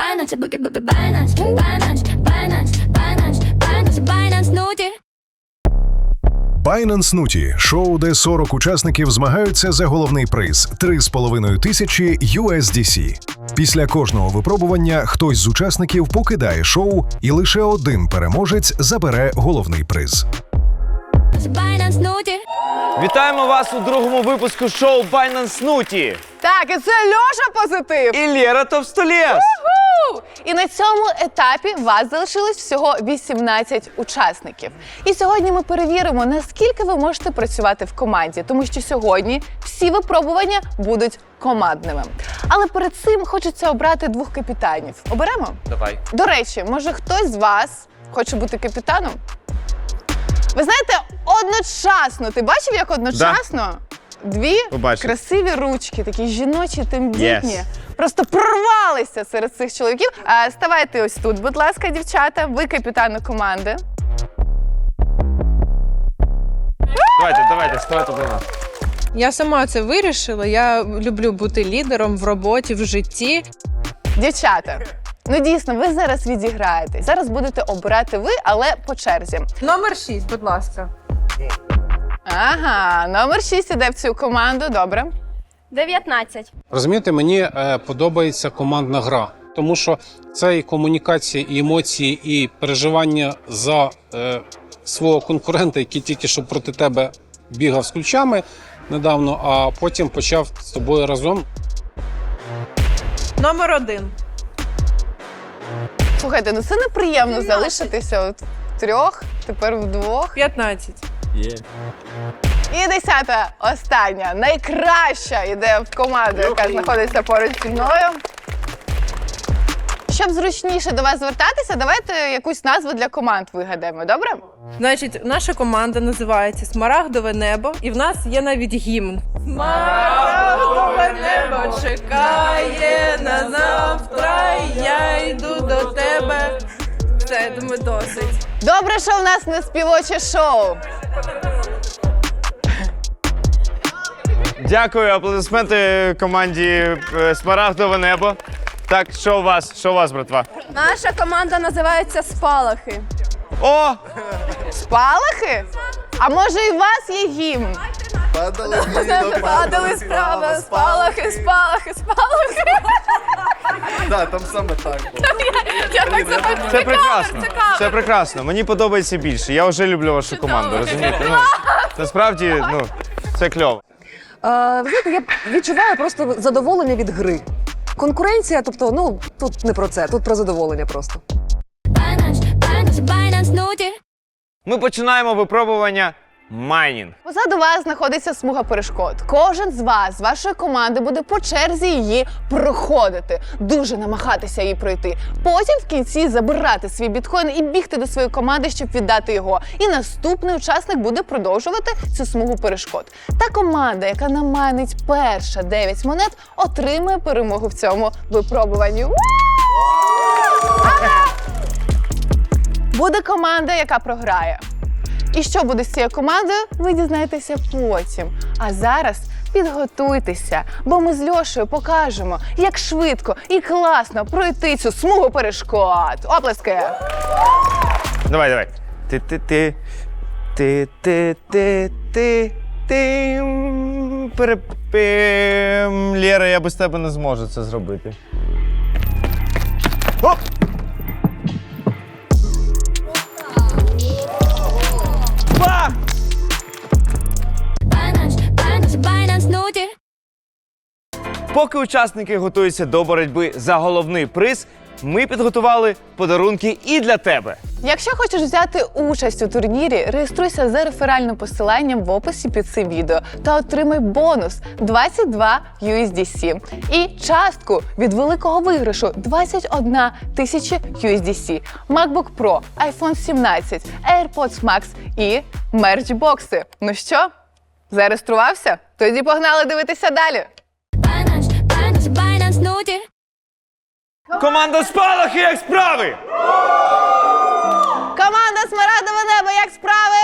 Binance, Binance, Binance, Binance, Binance, Binance, Binance, Nudi. Binance Nutty – шоу, де 40 учасників змагаються за головний приз 3,5 тисячі USDC. Після кожного випробування хтось з учасників покидає шоу, і лише один переможець забере головний приз. Вітаємо вас у другому випуску шоу Binance Nutty. Так, і це Льоша позитив. І Лєра Товстолєс. І на цьому етапі вас залишилось всього 18 учасників. І сьогодні ми перевіримо, наскільки ви можете працювати в команді, тому що сьогодні всі випробування будуть командними. Але перед цим хочеться обрати двох капітанів. Оберемо? Давай. До речі, може хтось з вас хоче бути капітаном? Ви знаєте, одночасно, ти бачив, як одночасно? Дві Побачив. красиві ручки, такі жіночі, тендітні, Yes. просто прорвалися серед цих чоловіків. А, ставайте ось тут, будь ласка, дівчата. Ви капітани команди. Давайте, давайте, ставайте до нас. Я сама це вирішила. Я люблю бути лідером в роботі, в житті. Дівчата, ну дійсно, ви зараз відіграєтесь. Зараз будете обирати ви, але по черзі. Номер 6, будь ласка. Ага, номер 6 іде в цю команду. Добре. 19. Розумієте, мені е, подобається командна гра, тому що це і комунікація, і емоції, і переживання за е, свого конкурента, який тільки що проти тебе бігав з ключами недавно, а потім почав з тобою разом. Номер 1. Слухайте, ну це неприємно залишитися от в трьох, тепер вдвох. 15. І десята, остання, найкраща ідея в команду, яка знаходиться поруч зі мною. Щоб зручніше до вас звертатися, давайте якусь назву для команд вигадаємо, добре? Значить, наша команда називається Смарагдове небо, і в нас є навіть гімн. Смарагдове небо чекає на завтра. Я йду до тебе. Це я думаю, досить. Добре, що в нас не співоче шоу. Дякую, аплодисменти команді е, Смарагдове небо. Так, що у вас? Що у вас, братва? Наша команда називається Спалахи. О! Спалахи? А може і у вас є гімн? Падали справа, спалахи, спалахи, спалахи. Там Я так запам'ятала. Це прекрасно. Це прекрасно. Мені подобається більше. Я вже люблю вашу команду, розумієте? Ну, насправді, ну, це кльово. Е, ви знаєте, я відчуваю просто задоволення від гри. Конкуренція, тобто, ну тут не про це, тут про задоволення просто. Ми починаємо випробування майнінг. Позаду вас знаходиться смуга перешкод. Кожен з вас, з вашої команди, буде по черзі її проходити, дуже намагатися її пройти. Потім в кінці забирати свій біткоін і бігти до своєї команди, щоб віддати його. І наступний учасник буде продовжувати цю смугу перешкод. Та команда, яка намайнить перша 9 монет, отримує перемогу в цьому випробуванні. Буде команда, яка програє. І що буде з цією командою, ви дізнаєтеся потім. А зараз підготуйтеся, бо ми з Льошею покажемо, як швидко і класно пройти цю смугу перешкод. Оплески! Давай, давай. Ти-ти-ти. Ти-ти-ти. Ти. Лєра, я без тебе не зможу це зробити. Оп! Binance, Поки учасники готуються до боротьби за головний приз, ми підготували подарунки і для тебе. Якщо хочеш взяти участь у турнірі, реєструйся за реферальним посиланням в описі під цим відео та отримай бонус 22 USDC і частку від великого виграшу 21 тисяча USDC, MacBook Pro, iPhone 17, AirPods Max і мерчбокси. Ну що, зареєструвався? Тоді погнали дивитися далі. Binance, Binance, Binance, Nudi. Команда Спалахи, як справи! Команда Смарагдове небо, як справи?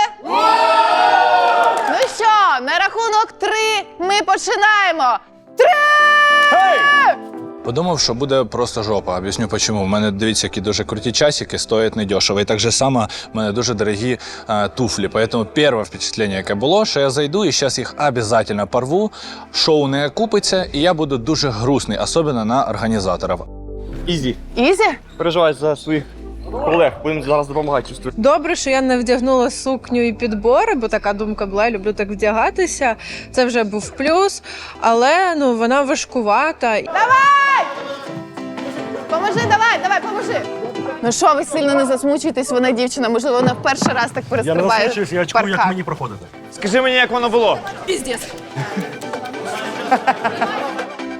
Ну що, на рахунок три ми починаємо. Три! Гей! Подумав, що буде просто жопа. Об'ясню чому. У мене дивіться, які дуже круті часики, стоять недешево. І так же само в мене дуже дорогі е, туфлі. Поэтому перше впечатлення, яке було, що я зайду і зараз їх обов'язково порву, шоу не окупиться, і я буду дуже грустний, особливо на організаторів. Ізі. Ізі? Переживай за своїх колег. Будемо зараз допомагати. чувствую. Добре, що я не вдягнула сукню і підбори, бо така думка була, я люблю так вдягатися. Це вже був плюс, але ну вона важкувата. Поможи, давай, поможи. Ну що, ви сильно не засмучуєтесь, вона дівчина, можливо, вона в перший раз так перестрибає. я очкую, як паркан. мені проходити. Скажи мені, як воно було.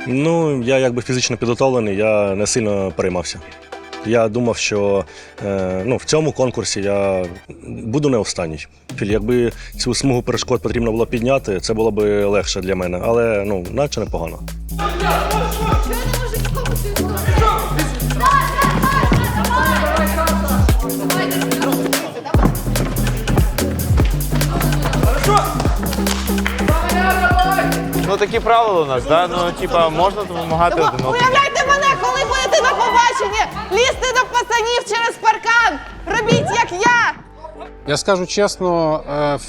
Ну, я якби фізично підготовлений, я не сильно переймався. Я думав, що е, ну, в цьому конкурсі я буду не останній. Якби цю смугу перешкод потрібно було підняти, це було б легше для мене, але ну, наче непогано. Ну такі правила у нас, да? Ну, типа, можна допомагати один одному. Уявляйте мене, коли будете на побаченні, лізти до пацанів через паркан. Робіть, як я. Я скажу чесно, е,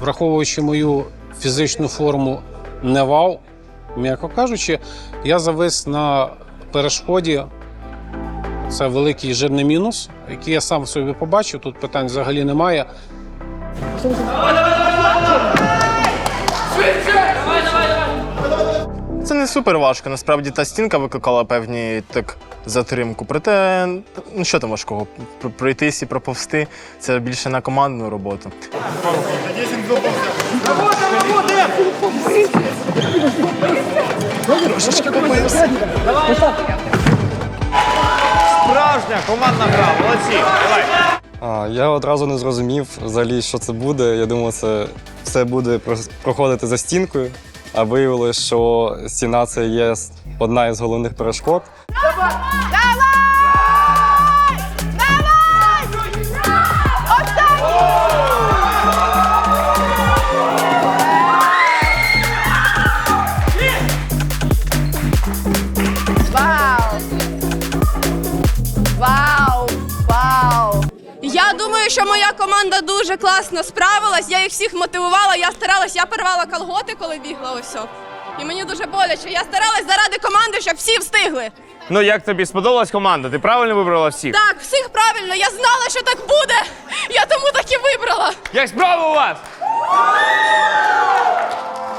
враховуючи мою фізичну форму не вау, м'яко кажучи, я завис на перешкоді. Це великий жирний мінус, який я сам в собі побачив. Тут питань взагалі немає. Це не супер важко. Насправді та стінка викликала певні так затримку. Проте, ну що там важкого? Пройтись і проповсти це більше на командну роботу. Справжня командна гра, молодці. Давай. А, я одразу не зрозумів взагалі, що це буде. Я думав, це все буде проходити за стінкою. А виявилося, що стіна це є одна із головних перешкод. Вау! Дуже класно справилась. Я їх всіх мотивувала. Я старалась, я порвала колготи, коли бігла ось. І мені дуже боляче. Я старалась заради команди, щоб всі встигли. Ну як тобі сподобалась команда? Ти правильно вибрала всіх? Так, всіх правильно. Я знала, що так буде. Я тому так і вибрала. Як справа у вас?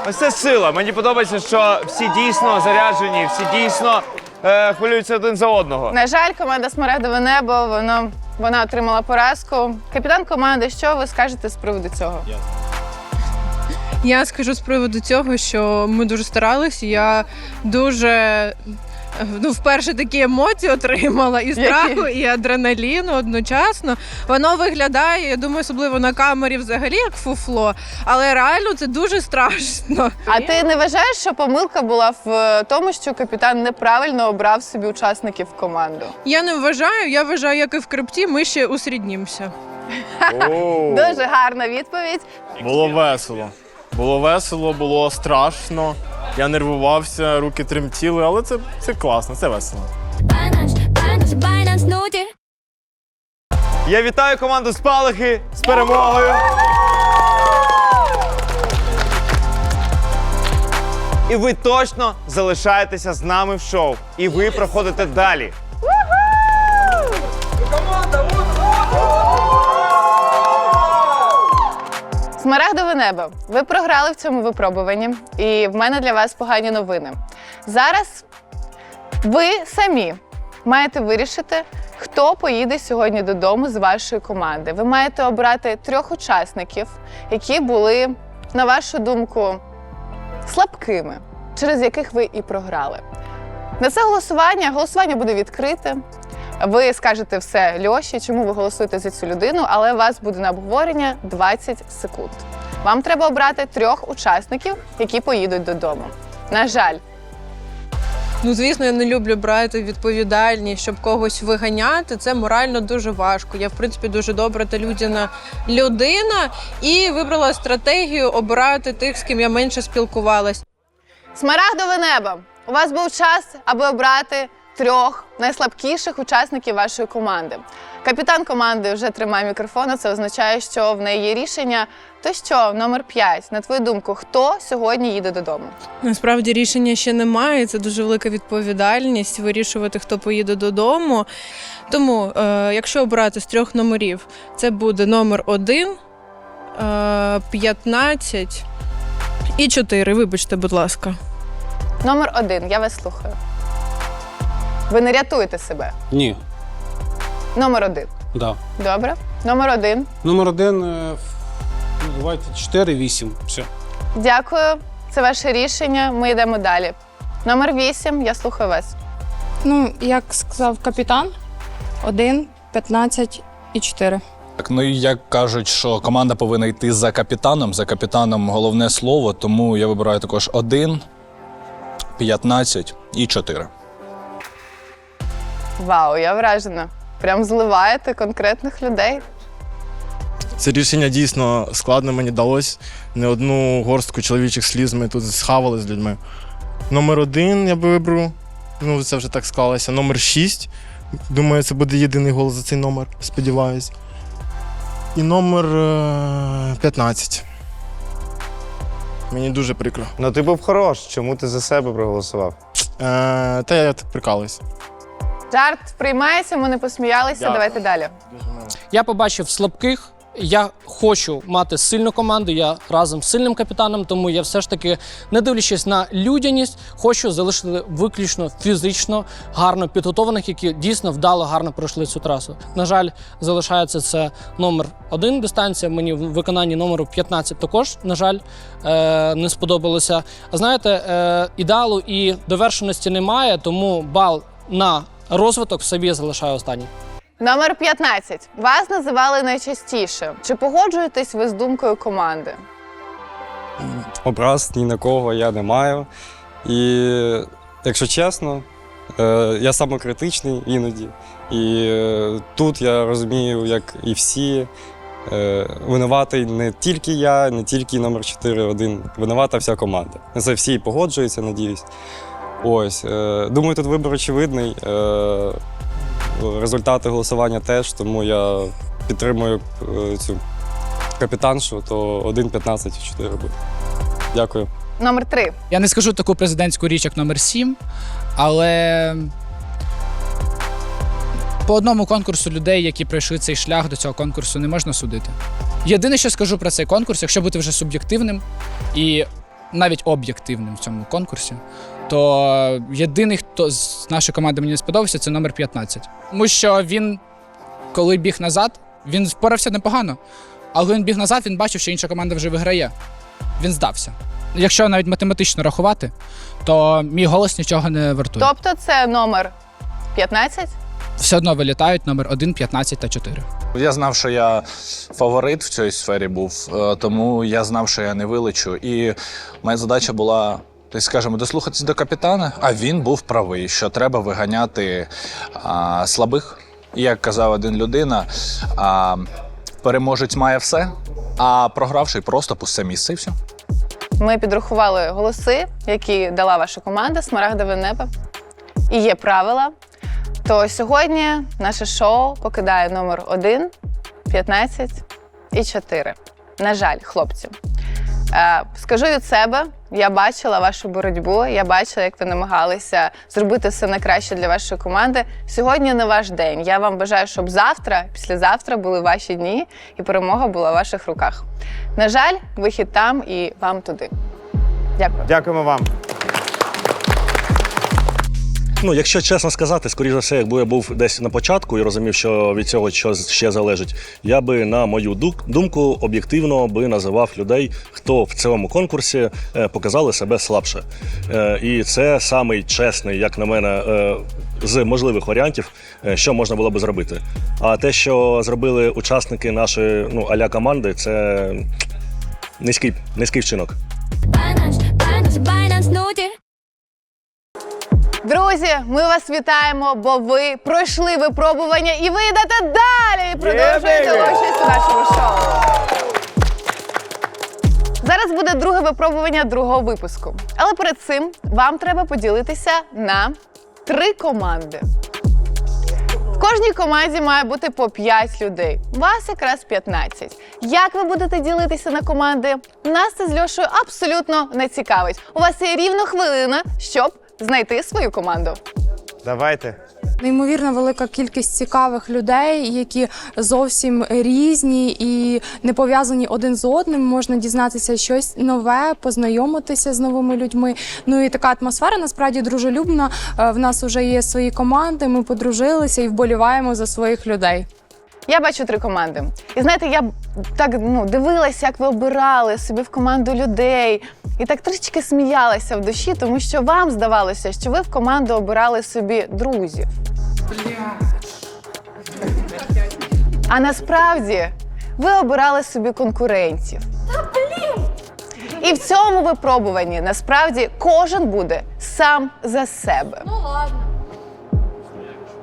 Ось це сила. Мені подобається, що всі дійсно заряджені, всі дійсно е, хвилюються один за одного. На жаль, команда Смарагдове небо, воно, вона отримала поразку. Капітан команди, що ви скажете з приводу цього? Я скажу з приводу цього, що ми дуже старались. Я дуже ну, вперше такі емоції отримала і страху, і адреналіну одночасно. Воно виглядає, я думаю, особливо на камері взагалі як фуфло, але реально це дуже страшно. А ти не вважаєш, що помилка була в е, тому, що капітан неправильно обрав собі учасників в команду? Я не вважаю, я вважаю, як і в крипті, ми ще усріднімося. Дуже гарна відповідь. Було весело. Було весело, було страшно. Я нервувався, руки тремтіли, але це, це класно, це весело. Nude. Я вітаю команду Спалахи з перемогою. І ви точно залишаєтеся з нами в шоу. І ви проходите далі. Смарагдове небо. Ви програли в цьому випробуванні, і в мене для вас погані новини. Зараз ви самі маєте вирішити, хто поїде сьогодні додому з вашої команди. Ви маєте обрати трьох учасників, які були, на вашу думку, слабкими, через яких ви і програли. На це голосування голосування буде відкрите. Ви скажете все Льоші, чому ви голосуєте за цю людину, але у вас буде на обговорення 20 секунд. Вам треба обрати трьох учасників, які поїдуть додому. На жаль, Ну, звісно, я не люблю брати відповідальність, щоб когось виганяти. Це морально дуже важко. Я, в принципі, дуже добра та людяна людина і вибрала стратегію обирати тих, з ким я менше спілкувалась. смарагдове небо. у вас був час, аби обрати трьох найслабкіших учасників вашої команди. Капітан команди вже тримає мікрофон, а це означає, що в неї є рішення. То що, номер 5, на твою думку, хто сьогодні їде додому? Насправді рішення ще немає. Це дуже велика відповідальність вирішувати, хто поїде додому. Тому, е, якщо обрати з трьох номерів, це буде номер 1, е, 15 і 4. Вибачте, будь ласка. Номер один, я вас слухаю. Ви не рятуєте себе. Ні, Номер один. да. Добре. Номер один. Номер один. е, ну, давайте 4-8. Все. Дякую. Це ваше рішення. Ми йдемо далі. Номер вісім. Я слухаю вас. Ну, як сказав капітан, 1, 15 і 4. Так, ну і як кажуть, що команда повинна йти за капітаном. За капітаном головне слово, тому я вибираю також 1, 15 і 4. Вау, я вражена. Прям зливаєте конкретних людей. Це рішення дійсно складно мені далось. Не одну горстку чоловічих сліз ми тут схавали з людьми. Номер один я би вибрав. Ну, це вже так склалося. Номер шість. Думаю, це буде єдиний голос за цей номер, сподіваюсь. І номер е, 15. Мені дуже прикро. Ну ти був хорош. Чому ти за себе проголосував? Е, та я так прикалуюсь. Жарт приймається, ми не посміялися. Дякую. Давайте далі. Я побачив слабких. Я хочу мати сильну команду. Я разом з сильним капітаном, тому я все ж таки, не дивлячись на людяність, хочу залишити виключно фізично гарно підготованих, які дійсно вдало гарно пройшли цю трасу. На жаль, залишається це номер один дистанція. Мені в виконанні номеру 15 також, на жаль, е- не сподобалося. А знаєте, е- ідеалу і довершеності немає, тому бал на розвиток в собі я залишаю останній. Номер 15. Вас називали найчастіше. Чи погоджуєтесь ви з думкою команди? Образ ні на кого я не маю. І якщо чесно, е, я самокритичний іноді. І е, тут я розумію, як і всі. е, Винуватий не тільки я, не тільки номер 4 один, винувата вся команда. За всі погоджуються, надіюсь. Ось. е, Думаю, тут вибір очевидний. Е, Результати голосування теж, тому я підтримую е, цю капітаншу, то 1-15-4 буде. Дякую. Номер 3. Я не скажу таку президентську річ, як номер 7, але по одному конкурсу людей, які пройшли цей шлях до цього конкурсу, не можна судити. Єдине, що скажу про цей конкурс, якщо бути вже суб'єктивним і навіть об'єктивним в цьому конкурсі, то єдиний, хто з нашої команди мені не сподобався, це номер 15. Тому що він, коли біг назад, він впорався непогано. Але коли він біг назад, він бачив, що інша команда вже виграє. Він здався. Якщо навіть математично рахувати, то мій голос нічого не вартує. Тобто це номер 15? Все одно вилітають номер 1, 15 та 4. Я знав, що я фаворит в цій сфері був, е, тому я знав, що я не вилечу. І моя задача була. Тобто, скажімо, дослухатися до капітана, а він був правий, що треба виганяти а, слабих. І як казав один людина, а, переможець має все, а програвший просто пусте місце і все. Ми підрахували голоси, які дала ваша команда Смарагдове небо. І є правила. То сьогодні наше шоу покидає номер 1, 15 і 4. На жаль, хлопці. Е, скажу від себе, я бачила вашу боротьбу, я бачила, як ви намагалися зробити все найкраще для вашої команди. Сьогодні не ваш день. Я вам бажаю, щоб завтра, післязавтра були ваші дні і перемога була в ваших руках. На жаль, вихід там і вам туди. Дякую. Дякуємо вам. Ну, якщо чесно сказати, скоріш за все, якби я був десь на початку і розумів, що від цього щось ще залежить, я би, на мою думку, об'єктивно би називав людей, хто в цьому конкурсі е, показали себе слабше. Е, І це самий чесний, як на мене, е, з можливих варіантів, е, що можна було би зробити. А те, що зробили учасники нашої ну, аля команди, це низький, низький вчинок. Binance, Binance, Binance. Друзі, ми вас вітаємо, бо ви пройшли випробування і ви йдете далі і продовжуєте участь у нашому шоу. Зараз буде друге випробування другого випуску. Але перед цим вам треба поділитися на три команди. В кожній команді має бути по 5 людей. Вас якраз 15. Як ви будете ділитися на команди? Нас це з Льошою абсолютно не цікавить. У вас є рівно хвилина, щоб знайти свою команду. Давайте. Неймовірно велика кількість цікавих людей, які зовсім різні і не пов'язані один з одним. Можна дізнатися щось нове, познайомитися з новими людьми. Ну і така атмосфера насправді дружелюбна. Е, В нас вже є свої команди. Ми подружилися і вболіваємо за своїх людей. Я бачу три команди. І знаєте, я так ну, дивилася, як ви обирали собі в команду людей. І так трішечки сміялася в душі, тому що вам здавалося, що ви в команду обирали собі друзів. А насправді ви обирали собі конкурентів. І в цьому випробуванні насправді кожен буде сам за себе. Ну ладно.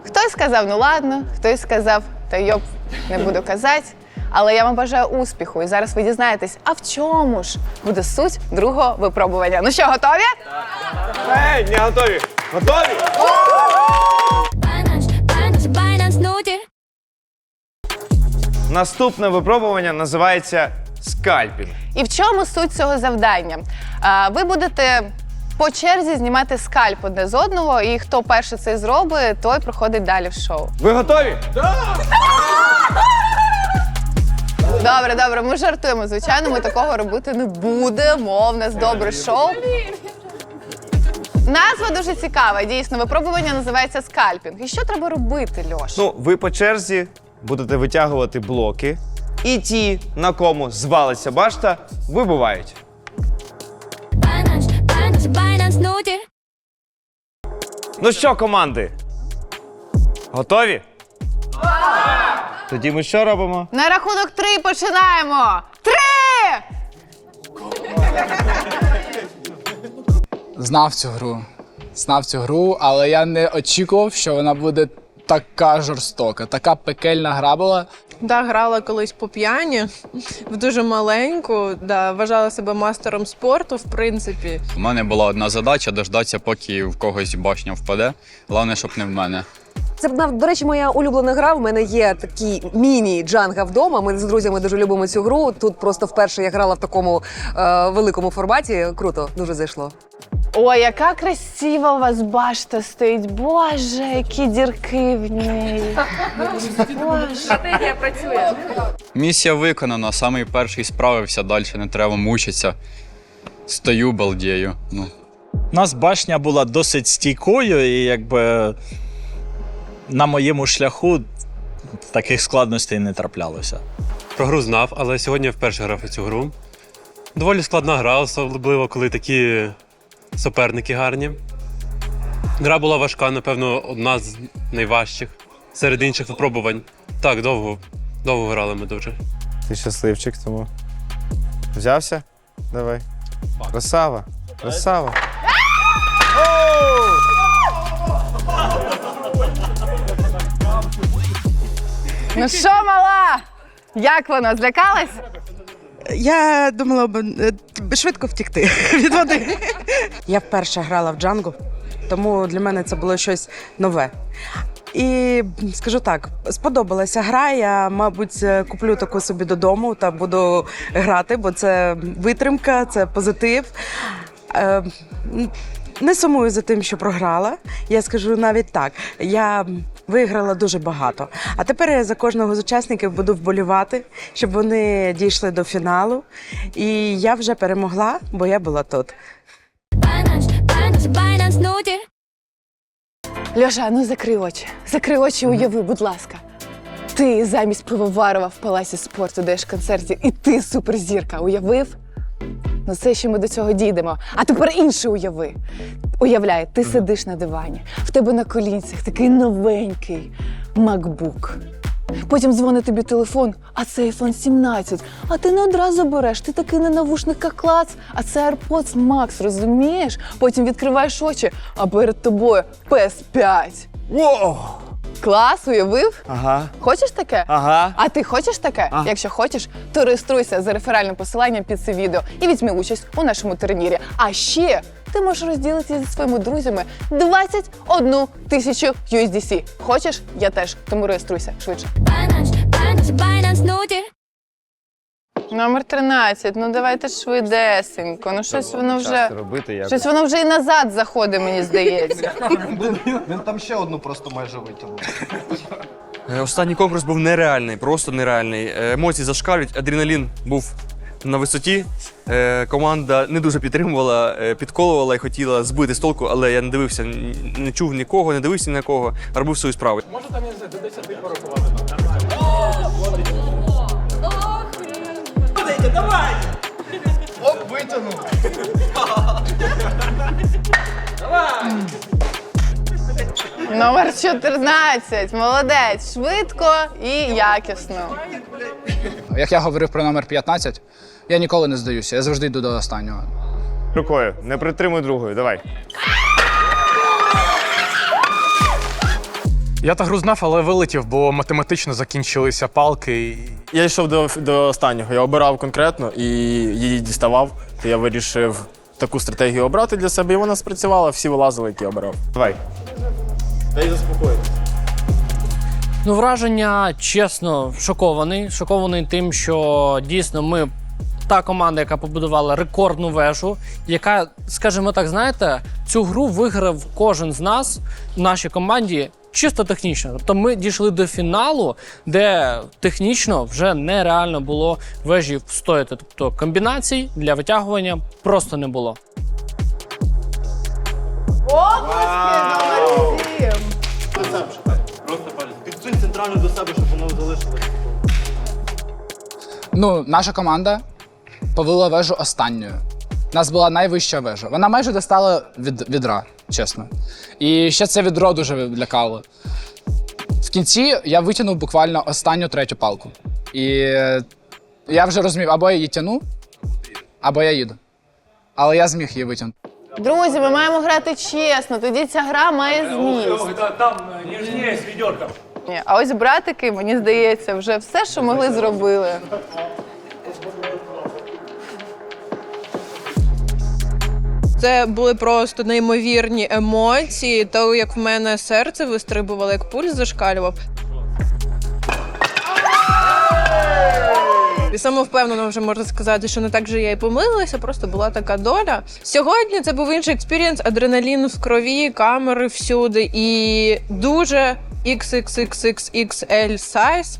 Хтось сказав, ну ладно, хтось сказав, та йоп, не буду казати. Але я вам бажаю успіху. І зараз ви дізнаєтесь, а в чому ж буде суть другого випробування. Ну що, готові? Ей, не готові. Готові? Наступне випробування називається скальпінг. І в чому суть цього завдання? А, ви будете по черзі знімати скальп одне з одного, і хто перший це зробить, той проходить далі в шоу. Ви готові? Добре, добре, ми жартуємо. Звичайно, ми такого робити не будемо. В нас добре шоу. Назва дуже цікава. Дійсно, випробування називається скальпінг. І що треба робити, Льош? Ну, ви по черзі будете витягувати блоки, і ті, на кому звалиться башта, вибувають. Binance, Binance Ну що, команди? Готові? Тоді ми що робимо? На рахунок три починаємо. Три! Знав цю гру. Знав цю гру, але я не очікував, що вона буде така жорстока, така пекельна гра була. Да, грала колись по п'яні в дуже маленьку. Да, вважала себе мастером спорту, в принципі. У мене була одна задача дождатися, поки в когось башня впаде. Головне, щоб не в мене. Це до речі, моя улюблена гра. У мене є такий міні-джанга вдома. Ми з друзями дуже любимо цю гру. Тут просто вперше я грала в такому е, великому форматі. Круто, дуже зайшло. Ой, яка красива у вас башта стоїть. Боже, які дірки в ній. Боже. Місія виконана, самий перший справився, далі не треба мучитися. Стою, балдію. Ну. У нас башня була досить стійкою, і якби на моєму шляху таких складностей не траплялося. Про гру знав, але сьогодні я вперше грав у цю гру. Доволі складна гра, особливо коли такі суперники гарні. Гра була важка, напевно, одна з найважчих серед інших випробувань. Так, довго, довго грали ми дуже. Ти щасливчик, тому. Взявся? Давай. Красава. Красава. Ну що, мала? Як воно? Злякалась? Я думала б е, швидко втікти від води. Я вперше грала в джангу, тому для мене це було щось нове. І скажу так, сподобалася гра. Я, мабуть, куплю таку собі додому та буду грати, бо це витримка, це позитив. Е, не сумую за тим, що програла. Я скажу навіть так. Я виграла дуже багато. А тепер я за кожного з учасників буду вболівати, щоб вони дійшли до фіналу. І я вже перемогла, бо я була тут. Льоша, ну закрий очі. Закрий очі, уяви, будь ласка. Ти замість пивоварова в палаці спорту даєш концерті, і ти суперзірка. Уявив? Ну це ще ми до цього дійдемо. А тепер інше уяви. Уявляй, ти сидиш на дивані, в тебе на колінцях такий новенький MacBook. Потім дзвонить тобі телефон, а це iPhone 17. А ти не одразу береш, ти такий на навушниках клац, а це AirPods Max, розумієш? Потім відкриваєш очі, а перед тобою PS5. Воу! Клас, уявив? Ага. Хочеш таке? Ага. А ти хочеш таке? А. Якщо хочеш, то реєструйся за реферальним посиланням під цим відео і візьми участь у нашому турнірі. А ще ти можеш розділитися зі своїми друзями 21 тисячу USDC. Хочеш? Я теж. Тому реєструйся швидше. Номер 13. Ну давайте швидесенько. Ну щось воно вже. Робити як. Щось воно вже і назад заходить, мені здається. Він там ще одну просто майже витягнув. Е, Останній конкурс був нереальний, просто нереальний. Е, Емоції зашкалюють, адреналін був на висоті. Е, Команда не дуже підтримувала, е, підколувала і хотіла збити з толку, але я не дивився, не чув нікого, не дивився ні на кого, а робив свою справу. Оп, витягнув. Номер 14. Молодець. Швидко і якісно. Як я говорив про номер 15, я ніколи не здаюся, я завжди йду до останнього. Рукою, не притримуй другою, давай. Я та гру знав, але вилетів, бо математично закінчилися палки. Я йшов до, до останнього. Я обирав конкретно і її діставав. То я вирішив таку стратегію обрати для себе, і вона спрацювала, всі вилазили, які я обирав. Давай. Дай заспокоїтися. Ну, враження, чесно, шокований. Шокований тим, що дійсно ми та команда, яка побудувала рекордну вежу, яка, скажімо так, знаєте, цю гру виграв кожен з нас в нашій команді. Чисто технічно. Тобто ми дійшли до фіналу, де технічно вже нереально було вежі встояти. Тобто комбінацій для витягування просто не було. Обласки номер 7. Підсунь центрально до себе, щоб воно залишилось. Ну, наша команда повела вежу останньою. У нас була найвища вежа. Вона майже достала від відра, чесно. І ще це відро дуже лякало. В кінці я витягнув буквально останню третю палку. І я вже розумів, або я її тяну, або я їду. Але я зміг її витягнути. Друзі, ми маємо грати чесно. Тоді ця гра має зміст. Там ніжніше з відьорком. А ось братики, мені здається, вже все, що могли, зробили. Це були просто неймовірні емоції. То як в мене серце вистрибувало, як пульс зашкалював. І самовпевнено вже можна сказати, що не так же я і помилилася, просто була така доля. Сьогодні це був інший експірієнс, адреналін в крові, камери всюди і дуже XXXXL сайз.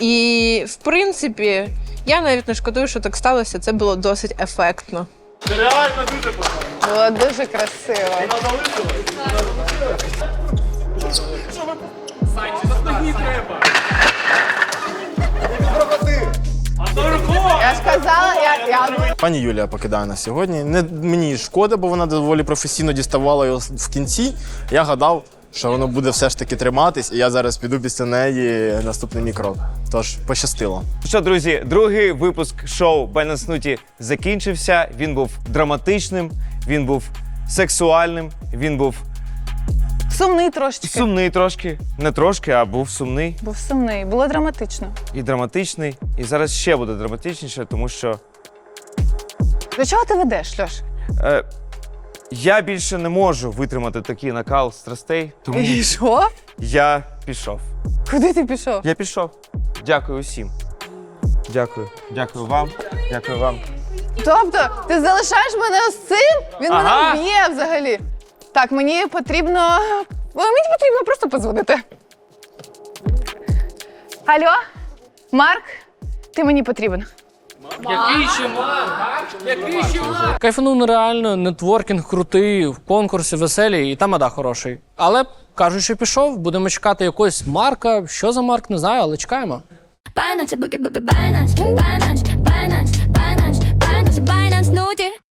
І в принципі, я навіть не шкодую, що так сталося. Це було досить ефектно. Реально дуже Було дуже красиво. Я ж казала, я, я... Пані Юлія покидає нас сьогодні. Не мені шкода, бо вона доволі професійно діставала його в кінці. Я гадав, що воно буде все ж таки триматись, і я зараз піду після неї наступний мій крок. Тож пощастило. Що, друзі, другий випуск шоу Nutty закінчився. Він був драматичним, він був сексуальним, він був Сумний трошечки. сумний трошки. Не трошки, а був сумний Був сумний, було драматично. і драматичний. І зараз ще буде драматичніше, тому що До чого ти ведеш, Льош? е, я більше не можу витримати такий накал страстей, тому І що? я пішов. Куди ти пішов? Я пішов. Дякую усім. Дякую. Дякую вам. Дякую вам. Тобто, ти залишаєш мене з цим? Він Ага. мене вб'є взагалі. Так, мені потрібно. Мені потрібно просто подзвонити. Алло? Марк, ти мені потрібен. Кайфанув нереально, нетворкінг крутий, в конкурсі веселі і там ада хороший. Але кажуть, що пішов, будемо чекати якогось марка. Що за марк, не знаю, але чекаємо. Binance, Binance, Binance, Binance, Binance, Binance, Binance Nudi.